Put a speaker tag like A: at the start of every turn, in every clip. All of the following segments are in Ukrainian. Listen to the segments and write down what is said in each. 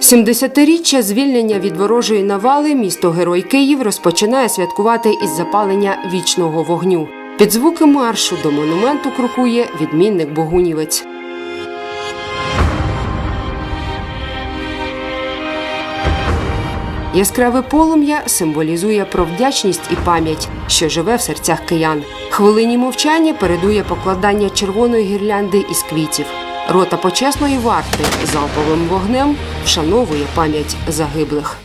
A: 70-річчя звільнення від ворожої навали місто Герой Київ розпочинає святкувати із запалення вічного вогню. Під звуки маршу до монументу крокує відмінник Богунівець. Яскраве полум'я символізує про вдячність і пам'ять, що живе в серцях киян. Хвилині мовчання передує покладання червоної гірлянди із квітів. Рота почесної варти залповим вогнем вшановує пам'ять загиблих.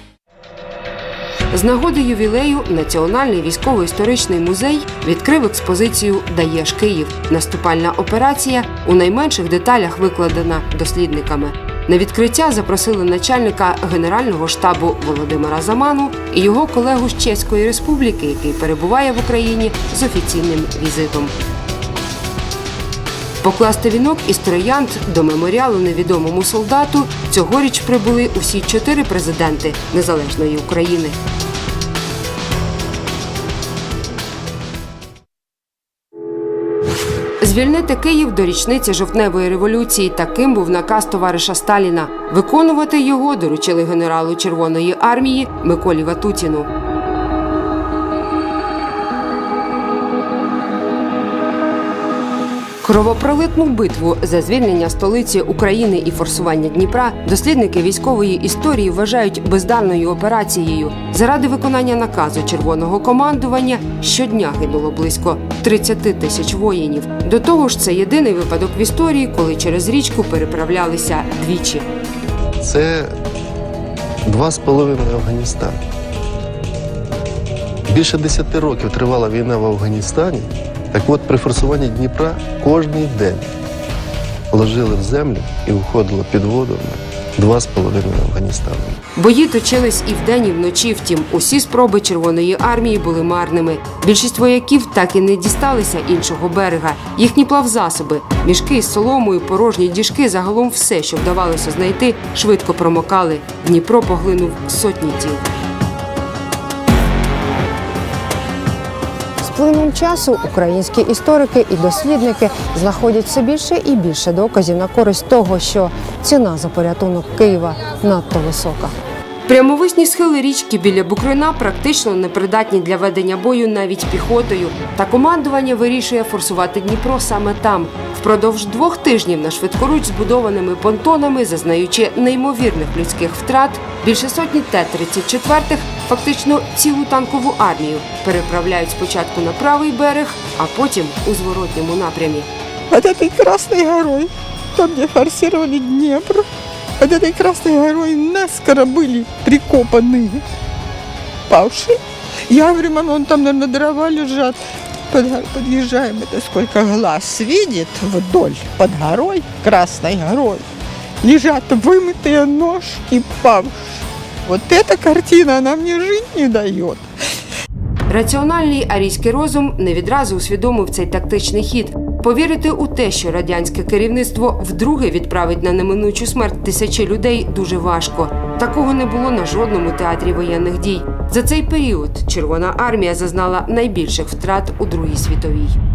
A: З нагоди ювілею Національний військово-історичний музей відкрив експозицію Даєш Київ. Наступальна операція у найменших деталях викладена дослідниками. На відкриття запросили начальника Генерального штабу Володимира Заману і його колегу з Чеської Республіки, який перебуває в Україні з офіційним візитом. Покласти вінок із троянд до меморіалу невідомому солдату цьогоріч прибули усі чотири президенти незалежної України. Звільнити Київ до річниці жовтневої революції таким був наказ товариша Сталіна. Виконувати його доручили генералу Червоної армії Миколі Ватутіну. Кровопролитну битву за звільнення столиці України і форсування Дніпра дослідники військової історії вважають бездарною операцією. Заради виконання наказу червоного командування щодня гинуло близько 30 тисяч воїнів. До того ж, це єдиний випадок в історії, коли через річку переправлялися двічі.
B: Це два з половиною Афганістан. Більше десяти років тривала війна в Афганістані. Так от при форсуванні Дніпра кожний день ложили в землю і уходило під воду два з половиною Афганістану.
A: Бої точились і вдень, і вночі. Втім, усі спроби Червоної армії були марними. Більшість вояків так і не дісталися іншого берега. Їхні плавзасоби, мішки з соломою, порожні діжки, загалом все, що вдавалося знайти, швидко промокали. Дніпро поглинув сотні тіл.
C: Плином часу українські історики і дослідники знаходять все більше і більше доказів на користь того, що ціна за порятунок Києва надто висока.
A: Прямовисні схили річки біля Букрина практично непридатні для ведення бою навіть піхотою. Та командування вирішує форсувати Дніпро саме там. Впродовж двох тижнів на швидкоруч збудованими понтонами, зазнаючи неймовірних людських втрат, більше сотні Т-34, фактично цілу танкову армію, переправляють спочатку на правий берег, а потім у зворотньому напрямі.
D: под этой Красной горой, там, где форсировали Днепр, под этой Красной горой наскоро были прикопаны павшие. Я говорю, мама, он там, наверное, дрова лежат. Под- Подъезжаем, это сколько глаз видит вдоль, под горой, Красной горой. Лежат вымытые ножки павших. Вот эта картина, она мне жить не дает.
A: Раціональний арійський розум не відразу усвідомив цей тактичний хід. Повірити у те, що радянське керівництво вдруге відправить на неминучу смерть тисячі людей, дуже важко. Такого не було на жодному театрі воєнних дій. За цей період Червона армія зазнала найбільших втрат у Другій світовій.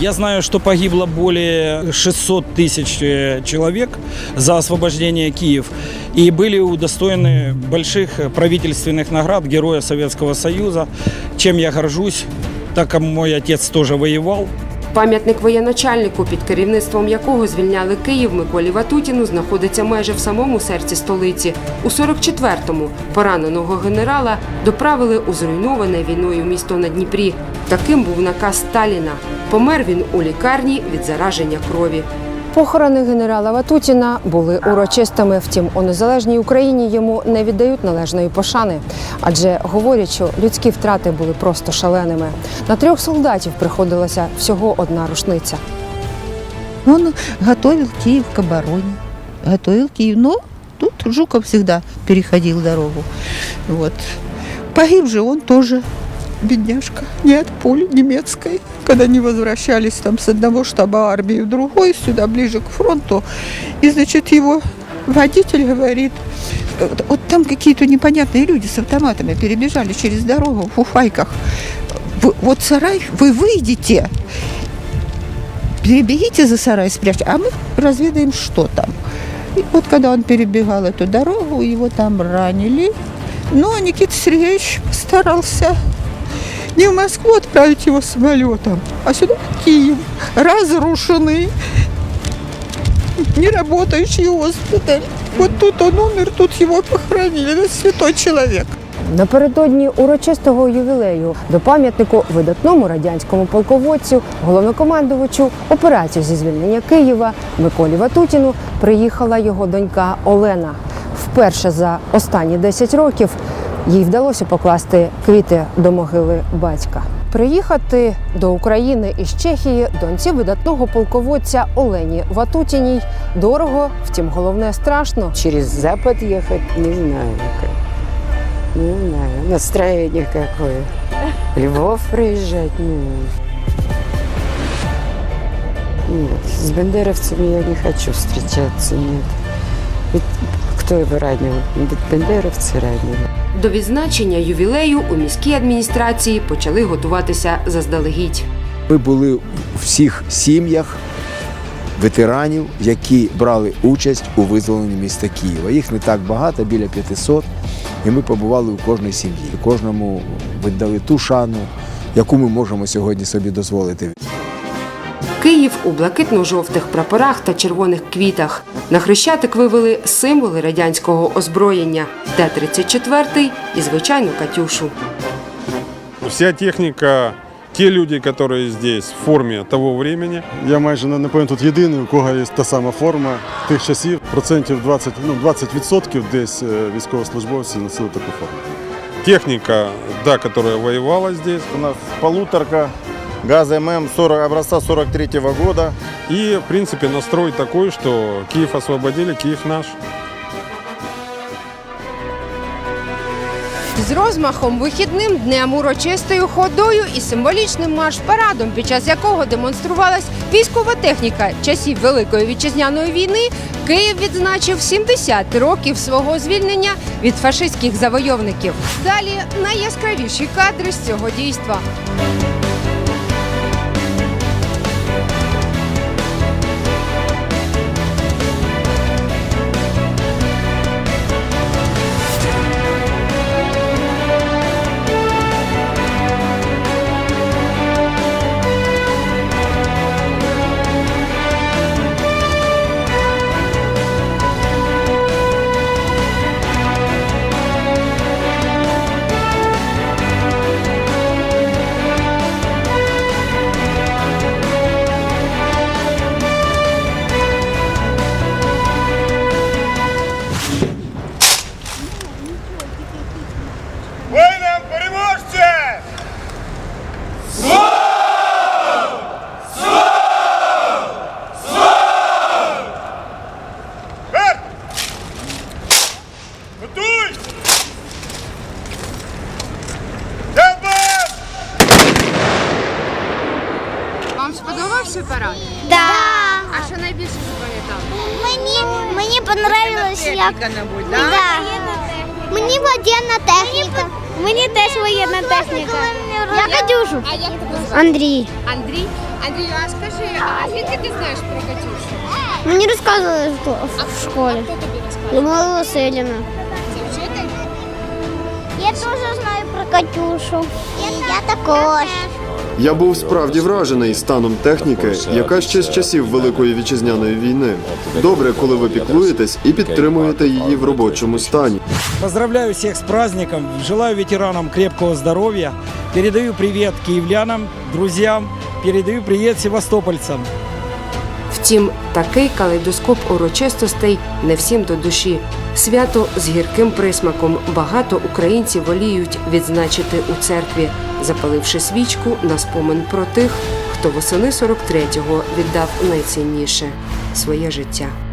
E: Я знаю, что погибло более 600 тысяч э, человек за освобождение Киев. И были удостоены больших правительственных наград Героя Советского Союза, чем я горжусь, так как мой отец тоже воевал.
A: Пам'ятник воєначальнику, під керівництвом якого звільняли Київ Миколі Ватутіну, знаходиться майже в самому серці столиці. У 44-му пораненого генерала доправили у зруйноване війною місто на Дніпрі. Таким був наказ Сталіна. Помер він у лікарні від зараження крові.
C: Похорони генерала Ватутіна були урочистими. Втім, у незалежній Україні йому не віддають належної пошани, адже говорять, що людські втрати були просто шаленими. На трьох солдатів приходилася всього одна рушниця.
F: Он готовил Киев к обороне. Готовил Киев. Но тут Жуков всегда переходил дорогу.
D: Вот. Погиб же он тоже, бедняжка, не от пули немецкой. Когда они возвращались там с одного штаба армии в другой, сюда ближе к фронту, и, значит, его водитель говорит, вот, вот там какие-то непонятные люди с автоматами перебежали через дорогу в фуфайках. Вот сарай, вы выйдете,
F: перебегите за сарай, спрячьте, а мы разведаем, что там. И вот когда он перебегал эту дорогу, его там ранили. Но Никита Сергеевич постарался
D: Не в Москву отправить его самолетом, а сюда, в Киев. Разрушенный, неработающий госпиталь. Вот тут он умер, тут его похоронили. Это святой человек.
C: Напередодні урочистого ювілею до пам'ятнику видатному радянському полководцю, головнокомандувачу операцію зі звільнення Києва Миколі Ватутіну приїхала його донька Олена. Вперше за останні 10 років їй вдалося покласти квіти до могили батька. Приїхати до України із Чехії доньці видатного полководця Олені Ватутіній дорого, втім, головне страшно.
G: Через Запад ехать, не знаю. как. Не знаю, настроение какое. Львов проезжать, ну... Нет, с бендеровцами я не хочу встречаться, нет. Ведь ранил? Ведь бендеровцы ранили.
A: До відзначення ювілею у міській адміністрації почали готуватися заздалегідь.
H: Ми були у всіх сім'ях ветеранів, які брали участь у визволенні міста Києва. Їх не так багато, біля 500. І ми побували у кожній сім'ї. Кожному віддали ту шану, яку ми можемо сьогодні собі дозволити.
A: Київ у блакитно-жовтих прапорах та червоних квітах. На хрещатик вивели символи радянського озброєння Т-34 і звичайну Катюшу.
I: Вся техника, те люди, которые здесь в форме того времени,
J: Я майже напевно тут єдиний, у кого є та сама форма тих часів. Процентів 20, ну 20% десь е, військовослужбовці носили таку форму.
I: техника, да, которая воевала здесь,
K: У нас полуторка газа ММ 40, образца 43 года.
I: и, в принципе, настрой такой, что Киев освободили, Киев наш.
C: З розмахом вихідним днем урочистою ходою і символічним марш-парадом, під час якого демонструвалась військова техніка часів Великої вітчизняної війни, Київ відзначив 70 років свого звільнення від фашистських завойовників. Далі найяскравіші кадри з цього дійства. Сподобався парад?
L: Да.
C: А що найбільше запам'ятали?
L: Мені, мені понравилось, як... Да. Мені воєнна техніка. Мені теж воєнна техніка. Я Катюшу.
C: А як тебе
L: Андрій.
C: Андрій? Андрій, а скажи, а звідки ти знаєш про Катюшу?
L: Мені розказували в в школі.
C: Хто тобі розказав?
L: Людмила Васильівна.
C: Це вчитель?
L: Я теж знаю про Катюшу. Я також.
M: Я був справді вражений станом техніки, яка ще з часів Великої вітчизняної війни. Добре, коли ви піклуєтесь і підтримуєте її в робочому стані.
E: Поздравляю всіх з праздником, желаю ветеранам крепкого здоров'я. передаю привіт київлянам, друзям. передаю привіт севастопольцам.
A: Втім, такий калейдоскоп урочистостей не всім до душі. Свято з гірким присмаком багато українців воліють відзначити у церкві, запаливши свічку на спомин про тих, хто восени 43-го віддав найцінніше своє життя.